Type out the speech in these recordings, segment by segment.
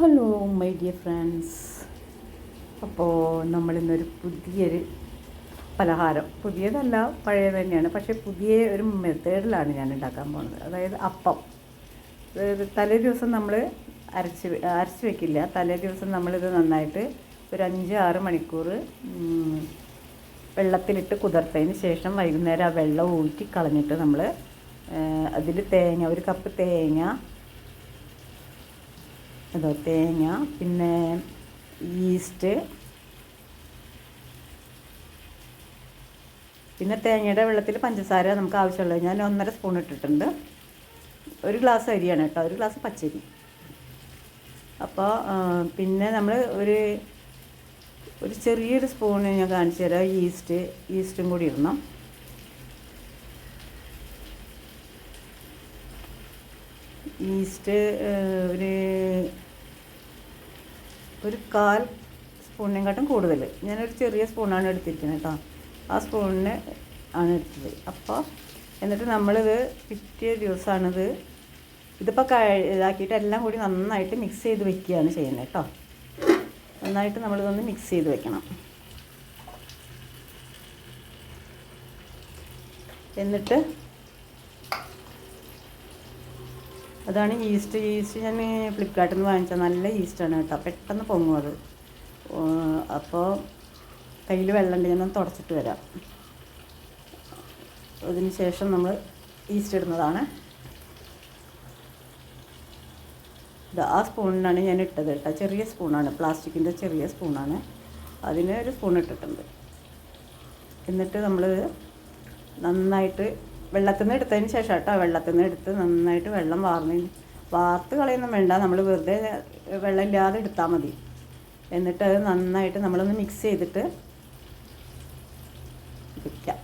Hello my dear friends. അപ്പോൾ നമ്മളിന്നൊരു പുതിയൊരു പലഹാരം. പുതിയതല്ല പഴയത് തന്നെയാണ് പക്ഷേ പുതിയ ഒരു മെത്തേഡിലാണ് ഞാൻ ഉണ്ടാക്കാൻ പോകുന്നത് അതായത് അപ്പം. അതായത് തലേ ദിവസം നമ്മൾ അരച്ച് അരച്ച് വെക്കില്ല. തലേ ദിവസം നമ്മളിത് നന്നായിട്ട് ഒരു അഞ്ച് ആറ് മണിക്കൂർ വെള്ളത്തിലിട്ട് കുതിർത്തതിന് ശേഷം വൈകുന്നേരം ആ വെള്ളം ഊറ്റി കളഞ്ഞിട്ട് നമ്മൾ അതിൽ തേങ്ങ ഒരു കപ്പ് തേങ്ങ അതോ തേങ്ങ പിന്നെ ഈസ്റ്റ് പിന്നെ തേങ്ങയുടെ വെള്ളത്തിൽ പഞ്ചസാര നമുക്ക് ആവശ്യമുള്ളത്. ഞാൻ ഒന്നര സ്പൂൺ ഇട്ടിട്ടുണ്ട്. ഒരു ഗ്ലാസ് അരിയാണ് കേട്ടോ. ഒരു ഗ്ലാസ് പച്ചരി. അപ്പോൾ പിന്നെ നമ്മൾ ഒരു ഒരു ചെറിയൊരു സ്പൂണ് ഞാൻ കാണിച്ചു തരാം. ഈസ്റ്റ് ഈസ്റ്റും കൂടി ഇടണം. ഈസ്റ്റ് ഒരു ഒരു കാൽ സ്പൂണിനെക്കാട്ടും കൂടുതൽ. ഞാനൊരു ചെറിയ സ്പൂണാണ് എടുത്തിരിക്കുന്നത് കേട്ടോ. ആ സ്പൂണിന് ആണ് എടുത്തത്. അപ്പോൾ എന്നിട്ട് നമ്മളിത് പിറ്റേ ദിവസമാണിത് ഇതിപ്പോൾ കഴി ഇതാക്കിയിട്ട് എല്ലാം കൂടി നന്നായിട്ട് മിക്സ് ചെയ്ത് വെക്കുകയാണ് ചെയ്യുന്നത് കേട്ടോ. നന്നായിട്ട് നമ്മളിതൊന്ന് മിക്സ് ചെയ്ത് വെക്കണം. എന്നിട്ട് അതാണ് ഈസ്റ്റ് ഈസ്റ്റ് ഞാൻ ഫ്ലിപ്കാർട്ടിൽ നിന്ന് വാങ്ങിച്ച നല്ല ഈസ്റ്റാണ് കേട്ടോ. പെട്ടെന്ന് പൊങ്ങും അത്. അപ്പോൾ കയ്യിൽ വെള്ളമുണ്ട് ഞാൻ തുടച്ചിട്ട് വരാം. അതിന് ശേഷം നമ്മൾ ഈസ്റ്റ് ഇടുന്നതാണ്. ഇത് ആ സ്പൂണിനാണ് ഞാൻ ഇട്ടത് കേട്ടോ. ചെറിയ സ്പൂണാണ് പ്ലാസ്റ്റിക്കിന്റെ ചെറിയ സ്പൂണാണ്. അതിന് ഒരു സ്പൂൺ ഇട്ടിട്ടുണ്ട്. എന്നിട്ട് നമ്മൾ നന്നായിട്ട് വെള്ളത്തിൽ നിന്ന് എടുത്തതിന് ശേഷം കേട്ടോ വെള്ളത്തിൽ നിന്ന് എടുത്ത് നന്നായിട്ട് വെള്ളം വാർന്നു വാർത്ത് കളയൊന്നും വേണ്ട നമ്മൾ വെറുതെ വെള്ളം ഇല്ലാതെ എടുത്താൽ മതി. എന്നിട്ട് അത് നന്നായിട്ട് നമ്മളൊന്ന് മിക്സ് ചെയ്തിട്ട് വയ്ക്കാം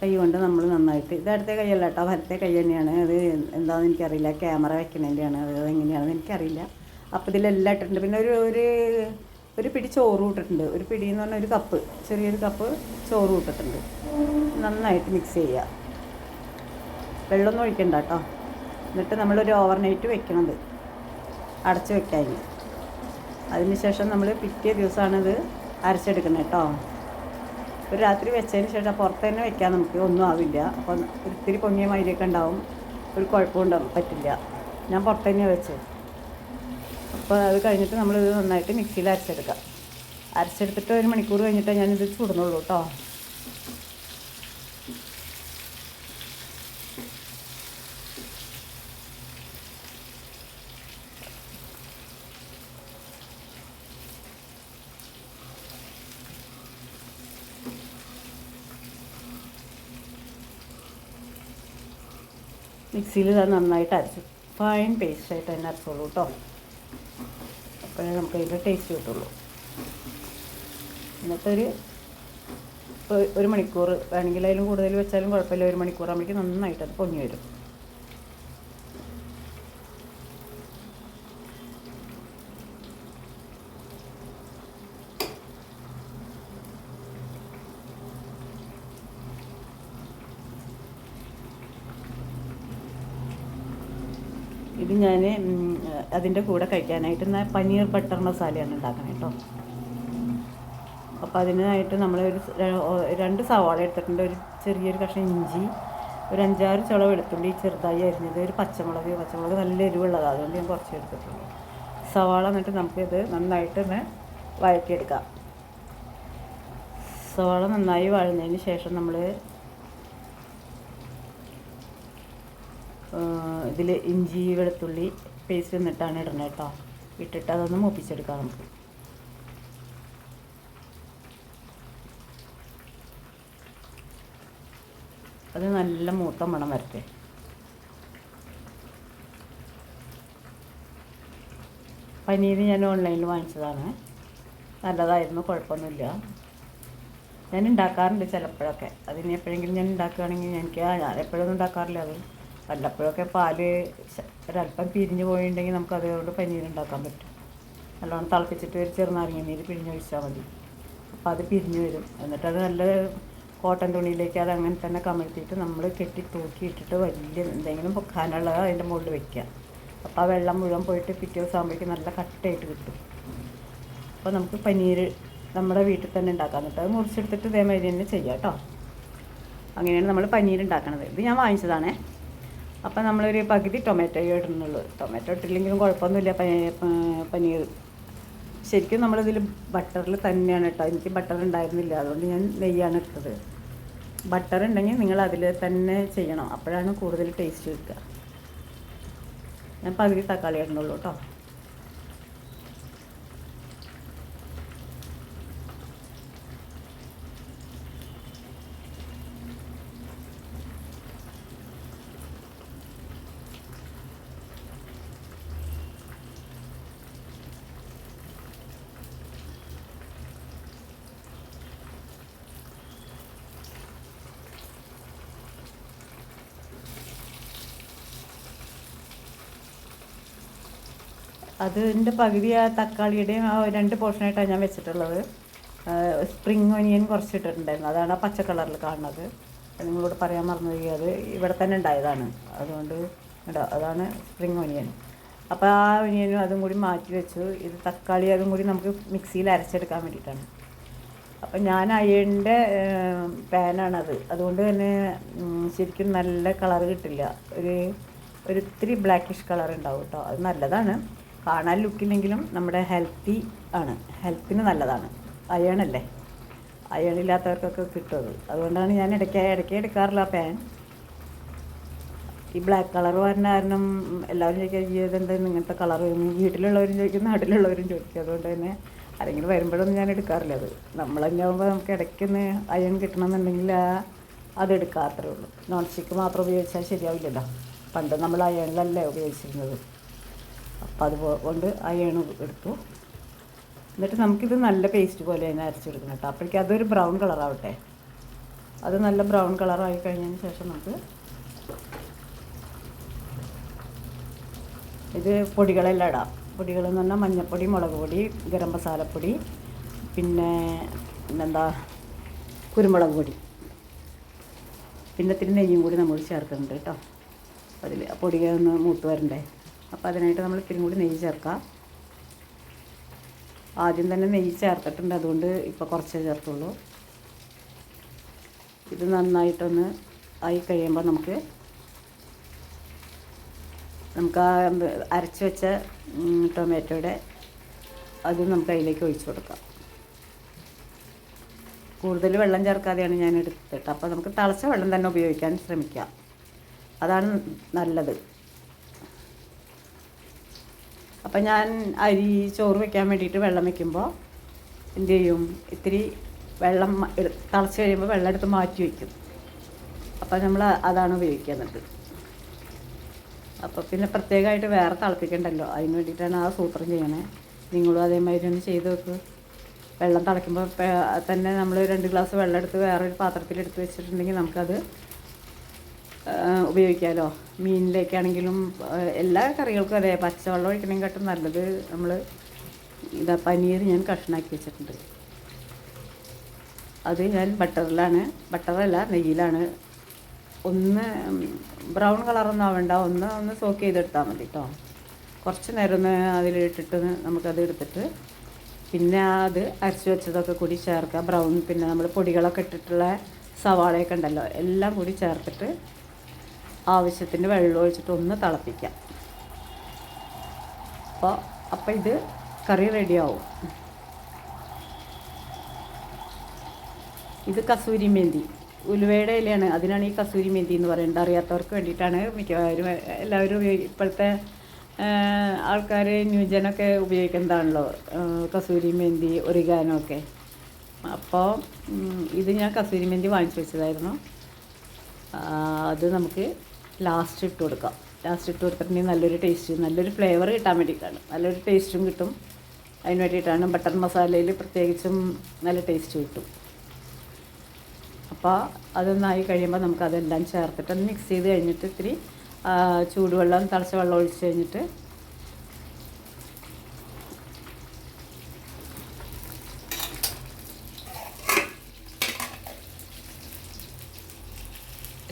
കൈ കൊണ്ട് നമ്മൾ നന്നായിട്ട് ഇത് അടുത്ത കൈയല്ല കേട്ടോ വരത്തെ കൈ തന്നെയാണ്. അത് എന്താണെന്ന് എനിക്കറിയില്ല ക്യാമറ വെക്കണതിന്റെയാണ് അത് എങ്ങനെയാണെന്ന് എനിക്കറിയില്ല. അപ്പോൾ ഇതിലെല്ലാം ഇട്ടിട്ടുണ്ട്. പിന്നെ ഒരു ഒരു ഒരു പിടി ചോറ് ഇട്ടിട്ടുണ്ട് ഒരു പിടി എന്ന് പറഞ്ഞാൽ ഒരു കപ്പ് ചെറിയൊരു കപ്പ് ചോറ് ഇട്ടിട്ടുണ്ട് നന്നായിട്ട് മിക്സ് ചെയ്യുക വെള്ളമൊന്നും ഒഴിക്കണ്ട കേട്ടോ എന്നിട്ട് നമ്മളൊരു ഓവർനൈറ്റ് വെക്കണത്. അടച്ച് വെക്കാൻ അതിന് ശേഷം നമ്മൾ പിറ്റേ ദിവസമാണിത് അരച്ചെടുക്കുന്നത് കേട്ടോ ഒരു രാത്രി വെച്ചതിന് ശേഷം പുറത്ത് തന്നെ വെക്കാൻ നമുക്ക്. ഒന്നും ആവില്ല. അപ്പോൾ ഒത്തിരി പൊങ്ങിയ മൈലൊക്കെ ഉണ്ടാവും. ഒരു കുഴപ്പമുണ്ടാവും പറ്റില്ല. ഞാൻ പുറത്ത് തന്നെയാണ് വെച്ചത്. അപ്പോൾ അത് കഴിഞ്ഞിട്ട് നമ്മളിത് നന്നായിട്ട് മിക്സിയിൽ അരച്ചെടുക്കാം. അരച്ചെടുത്തിട്ട് ഒരു മണിക്കൂർ കഴിഞ്ഞിട്ട് ഞാനിത് ചൂടുന്നുള്ളൂ കേട്ടോ. മിക്സിയിൽ ഇത് നന്നായിട്ട് അരച്ചു. ഫൈൻ പേസ്റ്റായിട്ട് തന്നെ അരച്ചോളൂ കേട്ടോ. അപ്പോഴേ നമുക്ക് അതിന്റെ ടേസ്റ്റ് കിട്ടുള്ളൂ. എന്നിട്ടൊരു ഒരു ഒരു മണിക്കൂർ വേണമെങ്കിൽ അതിലും കൂടുതൽ വെച്ചാലും കുഴപ്പമില്ല. ഒരു മണിക്കൂർ ആകുമ്പോഴേക്കും നന്നായിട്ട് അത് പൊങ്ങി വരും. ഇത് ഞാൻ അതിന്റെ കൂടെ കഴിക്കാനായിട്ട് പനീർ ബട്ടർ മസാലയാണ് ഉണ്ടാക്കുന്നത് കേട്ടോ അപ്പോൾ അതിനായിട്ട് നമ്മൾ ഒരു രണ്ട് സവാള എടുത്തിട്ടുണ്ട്. ഒരു ചെറിയൊരു കഷ്ണം ഇഞ്ചി ഒരു അഞ്ചാറ് ചുള വെളുത്തുള്ളി ചെറുതായി അരിഞ്ഞത് ഒരു പച്ചമുളക് പച്ചമുളക് നല്ല എരിവുള്ളതാണ് അതുകൊണ്ട് ഞാൻ കുറച്ച് എടുത്തിട്ടുണ്ട്. സവാള എന്നിട്ട് നമുക്കിത് നന്നായിട്ട് ഒന്ന് വഴറ്റിയെടുക്കാം. സവാള നന്നായി വഴന്നതിന് ശേഷം നമ്മൾ ഇതിൽ ഇഞ്ചി വെളുത്തുള്ളി പേസ്റ്റ് എന്നിട്ടാണ് ഇടുന്നത് കേട്ടോ ഇട്ടിട്ട് അതൊന്ന് മൂപ്പിച്ചെടുക്കാം നമുക്ക് അത് നല്ല മൂത്ത മണം വരട്ടെ. പനീർ ഞാൻ ഓൺലൈനിൽ വാങ്ങിച്ചതാണ്. നല്ലതായിരുന്നു കുഴപ്പമൊന്നുമില്ല. ഞാൻ ഉണ്ടാക്കാറുണ്ട് ചിലപ്പോഴൊക്കെ. അതിന് എപ്പോഴെങ്കിലും ഞാൻ ഉണ്ടാക്കുകയാണെങ്കിൽ എനിക്ക് എപ്പോഴൊന്നും ഉണ്ടാക്കാറില്ല അത്. വല്ലപ്പോഴൊക്കെ പാൽ ഒരല്പം പിരിഞ്ഞ് പോയിട്ടുണ്ടെങ്കിൽ നമുക്ക് അതുകൊണ്ട് പനീർ ഉണ്ടാക്കാൻ പറ്റും. നല്ലോണം തിളപ്പിച്ചിട്ട് ഒരു ചെറുനാരങ്ങ നീര് പിഴിഞ്ഞൊഴിച്ചാൽ മതി. അപ്പോൾ അത് പിരിഞ്ഞ് വരും. എന്നിട്ട് നല്ല കോട്ടൺ തുണിയിലേക്ക് അത് അങ്ങനെ തന്നെ കമഴ്ത്തിയിട്ട് നമ്മൾ കെട്ടി തൂക്കി ഇട്ടിട്ട് വലിയ എന്തെങ്കിലും പൊക്കാനുള്ളത് അതിന്റെ മുകളിൽ വെക്കുക. അപ്പോൾ ആ വെള്ളം മുഴുവൻ പോയിട്ട് പിറ്റേ ദിവസം ആകുമ്പോഴേക്കും നല്ല കട്ടയായിട്ട് കിട്ടും. അപ്പോൾ നമുക്ക് പനീർ നമ്മുടെ വീട്ടിൽ തന്നെ ഉണ്ടാക്കാം. എന്നിട്ട് അത് മുറിച്ചെടുത്തിട്ട് ഇതേമാതിരി തന്നെ ചെയ്യാം കേട്ടോ. അങ്ങനെയാണ് നമ്മൾ പനീർ ഉണ്ടാക്കുന്നത് ഇത് ഞാൻ വാങ്ങിച്ചതാണേ. അപ്പം നമ്മളൊരു പകുതി ടൊമാറ്റോ ഇടുന്നുള്ളൂ. ടൊമാറ്റോ ഇട്ടില്ലെങ്കിലും കുഴപ്പമൊന്നുമില്ല. പനീർ. ശരിക്കും നമ്മളിതിൽ ബട്ടറിൽ തന്നെയാണ് കേട്ടോ. എനിക്ക് ബട്ടർ ഉണ്ടായിരുന്നില്ല. അതുകൊണ്ട് ഞാൻ നെയ്യാണ് ഇട്ടത്. ബട്ടർ ഉണ്ടെങ്കിൽ നിങ്ങൾ അതിൽ തന്നെ ചെയ്യണം. അപ്പോഴാണ് കൂടുതൽ ടേസ്റ്റ് കിട്ടുക. ഞാൻ പകുതി തക്കാളി ഇടണുള്ളൂ കേട്ടോ. അതിന്റെ പകുതി ആ തക്കാളിയുടെയും ആ രണ്ട് പോർഷനായിട്ടാണ് ഞാൻ വെച്ചിട്ടുള്ളത്. സ്പ്രിങ് ഒനിയൻ കുറച്ച് ഇട്ടിട്ടുണ്ടായിരുന്നു അതാണ് ആ പച്ച കളറിൽ കാണുന്നത്. നിങ്ങളോട് പറയാൻ മറന്നുപോയി. അത് ഇവിടെ തന്നെ ഉണ്ടായതാണ്. അതുകൊണ്ട് അതാണ് സ്പ്രിങ് ഒനിയൻ അപ്പോൾ ആ ഒനിയനും അതും കൂടി മാറ്റി വെച്ചു. ഇത് തക്കാളി അതും കൂടി നമുക്ക് മിക്സിയിൽ അരച്ചെടുക്കാൻ വേണ്ടിയിട്ടാണ്. അപ്പം ഞാൻ അയണിന്റെ പാനാണത്. അതുകൊണ്ട് തന്നെ ശരിക്കും നല്ല കളർ കിട്ടില്ല. ഒരു ഒരു ഇത്തിരി ബ്ലാക്കിഷ് കളർ ഉണ്ടാവും കേട്ടോ അത് നല്ലതാണ്. കാണാൻ ലുക്കില്ലെങ്കിലും നമ്മുടെ ഹെൽത്തി ആണ്. ഹെൽത്തിന് നല്ലതാണ്. അയണല്ലേ? അയണില്ലാത്തവർക്കൊക്കെ കിട്ടുന്നത് അതുകൊണ്ടാണ് ഞാൻ ഇടയ്ക്ക് ഇടയ്ക്ക് എടുക്കാറില്ല പാൻ. ഈ ബ്ലാക്ക് കളർ വരുന്ന കാരണം എല്ലാവരും ചോദിക്കുക "ഈ ഇതെന്താ ഇങ്ങനത്തെ കളർ? വീട്ടിലുള്ളവരും ചോദിക്കും നാട്ടിലുള്ളവരും ചോദിക്കും. അതുകൊണ്ട് തന്നെ ആരെങ്കിലും വരുമ്പോഴൊന്നും ഞാൻ എടുക്കാറില്ല അത്. ആകുമ്പോൾ നമുക്ക് ഇടയ്ക്കൊന്ന് അയൺ കിട്ടണമെന്നുണ്ടെങ്കിൽ അത് എടുക്കാത്രേ ഉള്ളൂ. നോൺ സ്റ്റിക്ക് മാത്രം ഉപയോഗിച്ചാൽ ശരിയാവില്ലല്ലോ. പണ്ട് നമ്മൾ അയണിലല്ലേ ഉപയോഗിച്ചിരുന്നത്. അപ്പോൾ അതുകൊണ്ട് അയൺ എടുത്തു. എന്നിട്ട് നമുക്കിത് നല്ല പേസ്റ്റ് പോലെ തന്നെ അരച്ചെടുക്കണം കേട്ടോ. അപ്പോഴേക്കും അതൊരു ബ്രൗൺ കളറാവട്ടെ അത് നല്ല ബ്രൗൺ കളറായി കഴിഞ്ഞതിന് ശേഷം നമുക്ക് ഇത് പൊടികളെല്ലാം ഇടാം. പൊടികളെന്ന് പറഞ്ഞാൽ മഞ്ഞൾപ്പൊടി മുളക് പൊടി ഗരം മസാലപ്പൊടി പിന്നെ എന്താ കുരുമുളക് പൊടി. പിന്നെ ഇത്തിരി നെയ്യും കൂടി നമ്മൾ ചേർക്കുന്നുണ്ട് കേട്ടോ. അതിൽ പൊടികളൊന്ന് മൂത്ത് വരണ്ടേ? അപ്പോൾ അതിനായിട്ട് നമ്മൾ ഇത്തിരി കൂടി നെയ്യ് ചേർക്കാം. ആദ്യം തന്നെ നെയ്യ് ചേർത്തിട്ടുണ്ട്. അതുകൊണ്ട് ഇപ്പോൾ കുറച്ചേ ചേർത്തുള്ളൂ. ഇത് നന്നായിട്ടൊന്ന് ആയി കഴിയുമ്പോൾ നമുക്ക് നമുക്ക് ആ അരച്ച് വെച്ച ടൊമാറ്റോയുടെ അത് നമുക്ക് അതിലേക്ക് ഒഴിച്ചു കൊടുക്കാം. കൂടുതൽ വെള്ളം ചേർക്കാതെയാണ് ഞാൻ എടുത്തിട്ട് അപ്പോൾ നമുക്ക് തിളച്ച വെള്ളം തന്നെ ഉപയോഗിക്കാൻ ശ്രമിക്കാം. അതാണ് നല്ലത്. അപ്പം ഞാൻ അരി ചോറ് വെക്കാൻ വേണ്ടിയിട്ട് വെള്ളം വെക്കുമ്പോൾ എന്ത് ചെയ്യും? ഇത്തിരി വെള്ളം തിളച്ച് കഴിയുമ്പോൾ വെള്ളം എടുത്ത് മാറ്റി വയ്ക്കും അപ്പോൾ നമ്മൾ അതാണ് ഉപയോഗിക്കുന്നത് അപ്പോൾ പിന്നെ പ്രത്യേകമായിട്ട് വേറെ തിളപ്പിക്കണ്ടല്ലോ. അതിന് വേണ്ടിയിട്ടാണ് ആ സൂത്രം ചെയ്യണേ. നിങ്ങളും അതേമാതിരി ഒന്ന് ചെയ്ത് വെക്ക് വെള്ളം തിളയ്ക്കുമ്പോൾ തന്നെ നമ്മൾ രണ്ട് ഗ്ലാസ് വെള്ളം എടുത്ത് വേറൊരു പാത്രത്തിൽ എടുത്ത് വെച്ചിട്ടുണ്ടെങ്കിൽ നമുക്കത് ഉപയോഗിക്കാമല്ലോ മീനിലേക്കാണെങ്കിലും എല്ലാ കറികൾക്കും അതെ. പച്ചവെള്ളം ഒഴിക്കണേക്കാട്ടും നല്ലത് നമ്മൾ ഇതാ പനീർ ഞാൻ കഷ്ണാക്കി വെച്ചിട്ടുണ്ട്. അത് ഞാൻ ബട്ടറിലാണ് ബട്ടറല്ല നെയ്യിലാണ്. ഒന്ന് ബ്രൗൺ കളറൊന്നും ആവണ്ട. ഒന്ന് ഒന്ന് സോക്ക് ചെയ്തെടുത്താൽ മതി കേട്ടോ കുറച്ച് നേരം ഒന്ന് അതിലിട്ടിട്ട് നമുക്കത് എടുത്തിട്ട് പിന്നെ അത് അരച്ച് വെച്ചതൊക്കെ കൂടി ചേർക്കുക ബ്രൗൺ പിന്നെ നമ്മൾ പൊടികളൊക്കെ ഇട്ടിട്ടുള്ള സവാളയൊക്കെ ഉണ്ടല്ലോ എല്ലാം കൂടി ചേർത്തിട്ട് ആവശ്യത്തിന് വെള്ളം ഒഴിച്ചിട്ട് ഒന്ന് തിളപ്പിക്കാം. അപ്പോൾ അപ്പോൾ ഇത് കറി റെഡിയാവും ഇത് കസൂരി മെന്തി. ഉലുവയുടെ ഇലയാണ്. അതിനാണ് ഈ കസൂരി മെന്തി എന്ന് പറയുന്നത്. അറിയാത്തവർക്ക് വേണ്ടിയിട്ടാണ് മിക്കവാറും എല്ലാവരും ഇപ്പോഴത്തെ ആൾക്കാർ ന്യൂജനൊക്കെ ഉപയോഗിക്കുന്നതാണല്ലോ കസൂരി മെന്തി ഒറിഗാനോ ഒക്കെ. അപ്പോൾ ഇത് ഞാൻ കസൂരി മെന്തി വാങ്ങിച്ചു വെച്ചതായിരുന്നു. അത് നമുക്ക് ലാസ്റ്റ് ഇട്ട് കൊടുക്കാം. ലാസ്റ്റ് ഇട്ട് കൊടുത്തിട്ടുണ്ടെങ്കിൽ നല്ലൊരു ടേസ്റ്റ് നല്ലൊരു ഫ്ലേവർ കിട്ടാൻ വേണ്ടിയിട്ടാണ്. നല്ലൊരു ടേസ്റ്റും കിട്ടും. അതിന് വേണ്ടിയിട്ടാണ് ബട്ടർ മസാലയിൽ പ്രത്യേകിച്ചും നല്ല ടേസ്റ്റ് കിട്ടും. അപ്പോൾ അതൊന്നായി കഴിയുമ്പോൾ നമുക്ക് അതെല്ലാം ചേർത്തിട്ട് ഒന്ന് മിക്സ് ചെയ്ത് കഴിഞ്ഞിട്ട് ഇത്തിരി ചൂടുവെള്ളം തിളച്ച വെള്ളം ഒഴിച്ച് കഴിഞ്ഞിട്ട്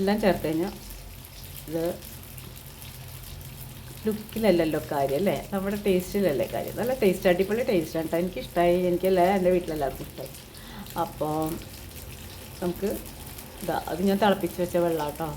എല്ലാം ചേർത്ത് കഴിഞ്ഞാൽ ഇത് ലുക്കിലല്ലല്ലോ കാര്യം അല്ലേ നമ്മുടെ ടേസ്റ്റിലല്ലേ കാര്യം? നല്ല ടേസ്റ്റ് അടിപൊളി ടേസ്റ്റ് ആണ് കേട്ടോ എനിക്കിഷ്ടമായി എനിക്കല്ല എന്റെ വീട്ടിലെല്ലാവർക്കും ഇഷ്ടമായി അപ്പോൾ നമുക്ക് ഇതാ അത് ഞാൻ തിളപ്പിച്ച് വെച്ച വെള്ളം കേട്ടോ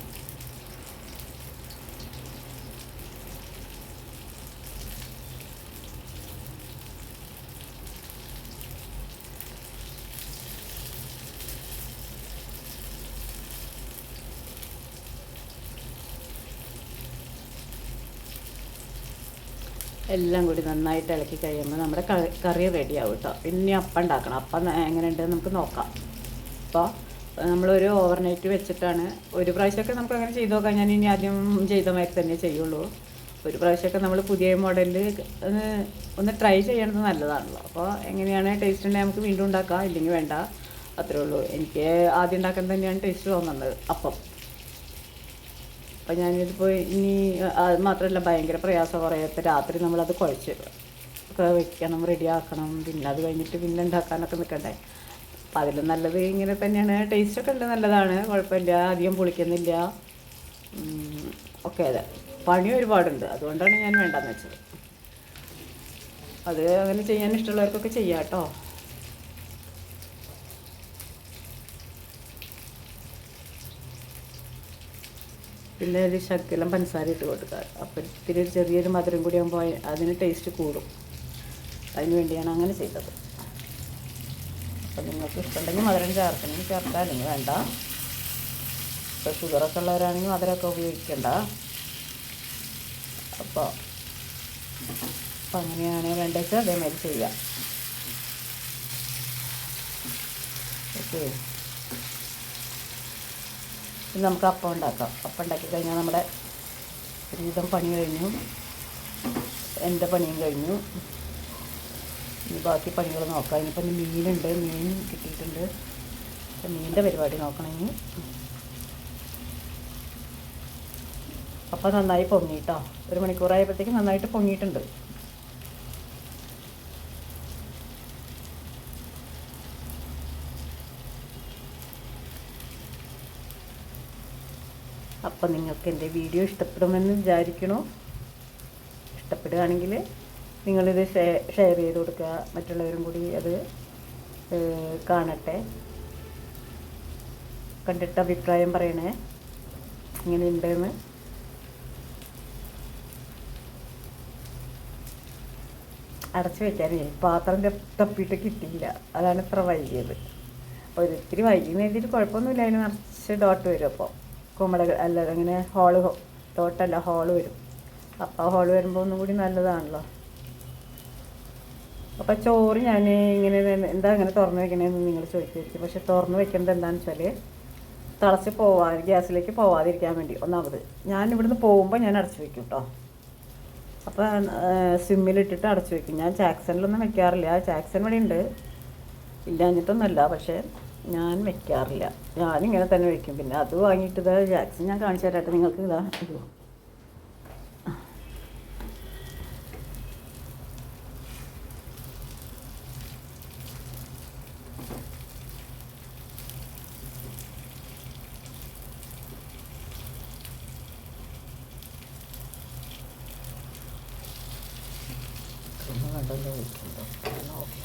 എല്ലാം കൂടി നന്നായിട്ട് ഇളക്കി കഴിയുമ്പോൾ നമ്മുടെ കറി റെഡിയാവും കേട്ടോ പിന്നെ അപ്പം ഉണ്ടാക്കണം. അപ്പം എങ്ങനെയുണ്ട് നമുക്ക് നോക്കാം. അപ്പോൾ നമ്മളൊരു ഓവർനൈറ്റ് വെച്ചിട്ടാണ് ഒരു പ്രാവശ്യമൊക്കെ നമുക്ക് അങ്ങനെ ചെയ്ത് നോക്കാം. ഞാൻ ഇനി ആദ്യം ചെയ്ത മാതിരി തന്നെ ചെയ്യുള്ളൂ. ഒരു പ്രാവശ്യമൊക്കെ നമ്മൾ പുതിയ മോഡലിൽ ഒന്ന് ട്രൈ ചെയ്യണത് നല്ലതാണല്ലോ. അപ്പോൾ എങ്ങനെയാണ് ടേസ്റ്റ് ഉണ്ടെങ്കിൽ നമുക്ക് വീണ്ടും ഉണ്ടാക്കാം. ഇല്ലെങ്കിൽ വേണ്ട. അത്രേ ഉള്ളൂ. എനിക്ക് ആദ്യം ഉണ്ടാക്കാൻ തന്നെയാണ് ടേസ്റ്റ് തോന്നുന്നത്. അപ്പം അപ്പം ഞാനിതിപ്പോൾ ഇനി അത് മാത്രമല്ല ഭയങ്കര പ്രയാസം കുറയത്ത് രാത്രി നമ്മളത് കുഴച്ച് വെക്കണം റെഡിയാക്കണം. പിന്നെ അത് കഴിഞ്ഞിട്ട് പിന്നെ ഉണ്ടാക്കാനൊക്കെ നിൽക്കണ്ടേ അപ്പം അതിലും നല്ലത് ഇങ്ങനെ തന്നെയാണ്. ടേസ്റ്റൊക്കെ ഉണ്ട് നല്ലതാണ്. കുഴപ്പമില്ല. അധികം പുളിക്കുന്നില്ല. ഒക്കെ അതെ. പണി ഒരുപാടുണ്ട്. അതുകൊണ്ടാണ് ഞാൻ വേണ്ടെന്ന് വെച്ചത്. അത് അങ്ങനെ ചെയ്യാൻ ഇഷ്ടമുള്ളവർക്കൊക്കെ ചെയ്യാം കേട്ടോ. പിന്നെ ഒരു ശക്കലം പഞ്ചസാര ഇട്ട് കൊടുക്കുക. അപ്പം ഇത്തിരി ഒരു ചെറിയൊരു മധുരം കൂടി ആകുമ്പോൾ അതിന് ടേസ്റ്റ് കൂടും. അതിന് വേണ്ടിയാണ് അങ്ങനെ ചെയ്തത്. അപ്പം നിങ്ങൾക്ക് ഇഷ്ടമുണ്ടെങ്കിൽ മധുരം ചേർക്കണമെങ്കിൽ ചേർക്കാം അല്ലെങ്കിൽ വേണ്ട. ഇപ്പോൾ ഷുഗറൊക്കെ ഉള്ളവരാണെങ്കിൽ മധുരമൊക്കെ ഉപയോഗിക്കണ്ട. അപ്പോൾ അപ്പം അങ്ങനെയാണ് വേണ്ടത് അതേമാതിരി ചെയ്യാം. ഓക്കെ ഇനി നമുക്ക് അപ്പം ഉണ്ടാക്കാം. അപ്പം ഉണ്ടാക്കി കഴിഞ്ഞാൽ നമ്മുടെ ഒരുവിധം പണി കഴിഞ്ഞു. എന്റെ പണിയും കഴിഞ്ഞു. ഇനി ബാക്കി പണികൾ നോക്കാം. ഇനിയിപ്പം ഇനി മീനുണ്ട്. മീൻ കിട്ടിയിട്ടുണ്ട്. മീനിന്റെ പരിപാടി നോക്കണം ഇനി. അപ്പം നന്നായി പൊങ്ങിയിട്ടോ ഒരു മണിക്കൂറായപ്പോഴത്തേക്ക് നന്നായിട്ട് പൊങ്ങിയിട്ടുണ്ട്. അപ്പം നിങ്ങൾക്ക് എന്റെ വീഡിയോ ഇഷ്ടപ്പെടുമെന്ന് വിചാരിക്കണു. ഇഷ്ടപ്പെടുകയാണെങ്കിൽ നിങ്ങളിത് ഷെയർ ചെയ്ത് കൊടുക്കുക. മറ്റുള്ളവരും കൂടി അത് കാണട്ടെ. കണ്ടിട്ട് അഭിപ്രായം പറയണേ. ഇങ്ങനെയുണ്ടെന്ന്. അടച്ചു വെക്കാനേ പാത്രം തപ്പ് തപ്പിയിട്ട് കിട്ടിയില്ല. അതാണ് ഇത്ര വൈകിയത്. അപ്പോൾ ഒരിത്തിരി വൈകിയെന്ന് എഴുതിയിട്ട് കുഴപ്പമൊന്നുമില്ല. അതിന് നിറച്ച് ഡോട്ട് വരും അപ്പോൾ കുമ്പള അല്ല അങ്ങനെ ഹോൾ തോട്ടല്ല ഹോൾ വരും. അപ്പോൾ ഹോൾ വരുമ്പോൾ ഒന്നും കൂടി നല്ലതാണല്ലോ. അപ്പോൾ ചോറ് ഞാൻ ഇങ്ങനെ എന്താ അങ്ങനെ തുറന്ന് വെക്കണേന്ന് നിങ്ങൾ ചോദിച്ചു പക്ഷെ തുറന്ന് വെക്കുന്നത് എന്താണെന്ന് വെച്ചാൽ തിളച്ച് പോവാ ഗ്യാസിലേക്ക് പോവാതിരിക്കാൻ വേണ്ടി. ഒന്നാമത് ഞാൻ ഇവിടുന്ന് പോകുമ്പോൾ ഞാൻ അടച്ചു വെക്കും കേട്ടോ അപ്പോൾ സിമ്മിലിട്ടിട്ട് അടച്ചു വെക്കും. ഞാൻ ചാക്സനിലൊന്നും വെക്കാറില്ല. ജാക്സൺ ഇവിടെ ഉണ്ട് ഇല്ലാഞ്ഞിട്ടൊന്നുമല്ല പക്ഷേ ഞാൻ വെക്കാറില്ല. ഞാനിങ്ങനെ തന്നെ വെക്കും. പിന്നെ അത് വാങ്ങിയിട്ട് ഇതാ ജാക്സൺ ഞാൻ കാണിച്ചു തരാട്ടെ നിങ്ങൾക്ക് ഇതാ ഇത് കണ്ടല്ലോ ഓക്കെ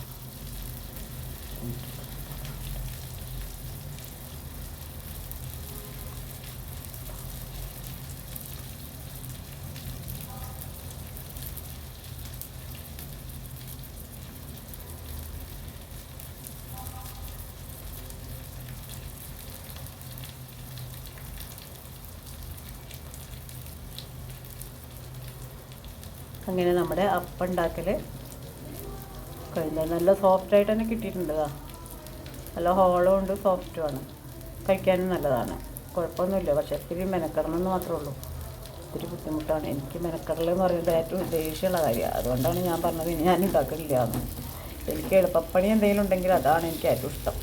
അങ്ങനെ നമ്മുടെ അപ്പം ഉണ്ടാക്കൽ കഴിഞ്ഞ നല്ല സോഫ്റ്റായിട്ട് തന്നെ കിട്ടിയിട്ടുണ്ട്. നല്ല ഹോളും ഉണ്ട് സോഫ്റ്റുമാണ് കഴിക്കാനും നല്ലതാണ്. കുഴപ്പമൊന്നുമില്ല പക്ഷേ ഇത്തിരി മെനക്കെടണമെന്ന് മാത്രമേ ഉള്ളൂ. ഒത്തിരി ബുദ്ധിമുട്ടാണ്. എനിക്ക് മെനക്കെടൽ എന്ന് പറയുന്നത് ഏറ്റവും ദേഷ്യമുള്ള കാര്യമാണ്. അതുകൊണ്ടാണ് ഞാൻ പറഞ്ഞത് ഞാൻ ഉണ്ടാക്കില്ല എന്ന്. എനിക്ക് എളുപ്പപ്പണി എന്തെങ്കിലും ഉണ്ടെങ്കിൽ അതാണ് എനിക്ക് ഏറ്റവും ഇഷ്ടം.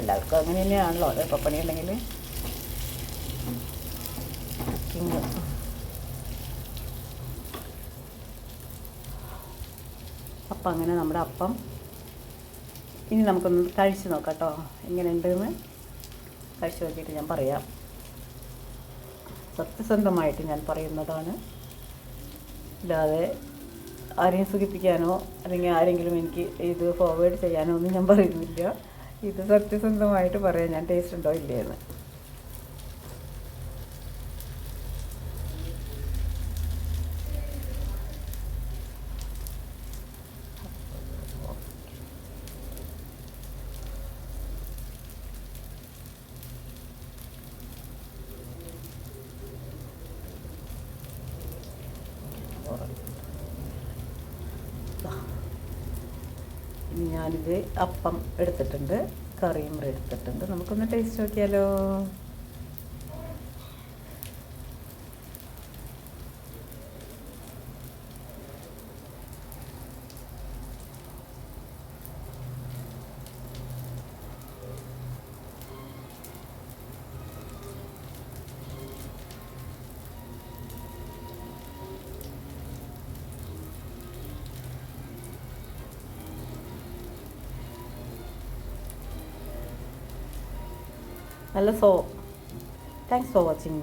എല്ലാവർക്കും അങ്ങനെ തന്നെയാണല്ലോ. എളുപ്പപ്പണി ഉണ്ടെങ്കിൽ. കുക്കിങ് അപ്പം അങ്ങനെ നമ്മുടെ അപ്പം ഇനി നമുക്കൊന്ന് കഴിച്ച് നോക്കാം കേട്ടോ. എങ്ങനെയുണ്ടെന്ന് കഴിച്ച് നോക്കിയിട്ട് ഞാൻ പറയാം. സത്യസന്ധമായിട്ട് ഞാൻ പറയുന്നതാണ്. അല്ലാതെ ആരെയും സുഖിപ്പിക്കാനോ അല്ലെങ്കിൽ ആരെങ്കിലും എനിക്ക് ഇത് ഫോർവേഡ് ചെയ്യാനോ ഒന്നും ഞാൻ പറയുന്നില്ല. ഇത് സത്യസന്ധമായിട്ട് പറയാം ഞാൻ ടേസ്റ്റ് ഉണ്ടോ ഇല്ലയെന്ന് ഇനി ഞാനിത് അപ്പം എടുത്തിട്ടുണ്ട് കറിയും എടുത്തിട്ടുണ്ട്. നമുക്കൊന്ന് ടേസ്റ്റ് നോക്കിയാലോ? நல்ல சோ தேங்க்ஸ் ஃபார் வாட்சிங்